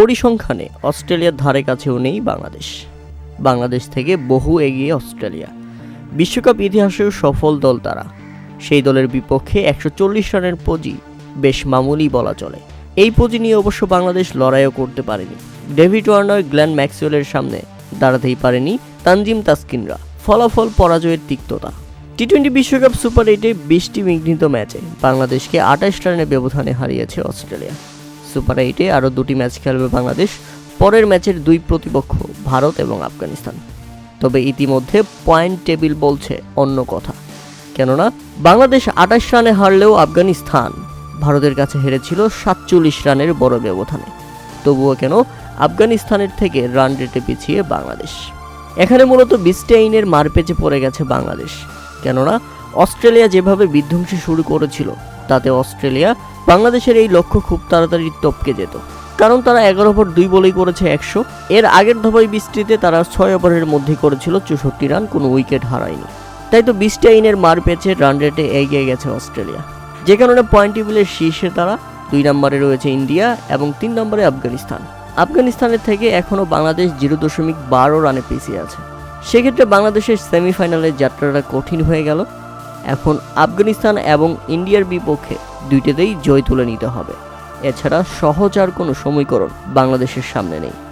পরিসংখ্যানে অস্ট্রেলিয়ার ধারে কাছেও নেই বাংলাদেশ। বাংলাদেশ থেকে বহু এগিয়ে অস্ট্রেলিয়া। বিশ্বকাপ ইতিহাসেও সফল দল তারা। সেই দলের বিপক্ষে একশো চল্লিশ রানের পুঁজি বেশ মামুলি বলা চলে। এই পুঁজি নিয়ে অবশ্য বাংলাদেশ লড়াইও করতে পারেনি। ডেভিড ওয়ার্নার গ্ল্যান ম্যাক্সওয়েলের সামনে দাঁড়াতেই পারেনি তানজিম তাসকিনরা। ফলাফল পরাজয়ের তিক্ততা। টি টোয়েন্টি বিশ্বকাপ সুপার এইটে বিশটি বিঘ্নিত ম্যাচে বাংলাদেশকে আঠাশ রানের ব্যবধানে হারিয়েছে অস্ট্রেলিয়া। সুপার এইটে আরও দুটি ম্যাচ খেলবে বাংলাদেশ, পরের ম্যাচের দুই প্রতিপক্ষ ভারত এবং আফগানিস্তান। তবে ইতিমধ্যে পয়েন্ট টেবিল বলছে অন্য কথা। কেননা, বাংলাদেশ আঠাশ রানে হারলেও আফগানিস্তান ভারতের কাছে হেরেছিল সাতচল্লিশ রানের বড় ব্যবধানে। তবুও কেন, আফগানিস্তানের থেকে রান রেটে পিছিয়ে বাংলাদেশ। এখানে মূলত বিস্টেইনের মারপেচে পড়ে গেছে বাংলাদেশ। কেননা, অস্ট্রেলিয়া যেভাবে বিধ্বংসী শুরু করেছিল তাতে অস্ট্রেলিয়া বাংলাদেশের এই লক্ষ্য খুব তাড়াতাড়ি টপকে যেত। কারণ তারা এগারো ওভার দুই বলেই করেছে একশো। এর আগের ধবাই বৃষ্টিতে তারা ছয় ওভারের মধ্যে করেছিল চৌষট্টি রান, কোনো উইকেট হারায়নি। তাই তো বিস্টাইনের মার পেছে রান রেটে এগিয়ে গেছে অস্ট্রেলিয়া। যে কারণে পয়েন্ট টেবিলের শীর্ষে তারা দুই নম্বরে রয়েছে ইন্ডিয়া এবং তিন নম্বরে আফগানিস্তান। আফগানিস্তানের থেকে এখনও বাংলাদেশ জিরো দশমিক বারো রানে পিছিয়ে আছে। সেক্ষেত্রে বাংলাদেশের সেমিফাইনালের যাত্রাটা কঠিন হয়ে গেল। এখন আফগানিস্তান এবং ইন্ডিয়ার বিপক্ষে দুইটাতেই জয় তুলে নিতে হবে। এছাড়া সহজ আর কোনো সমীকরণ বাংলাদেশের সামনে নেই।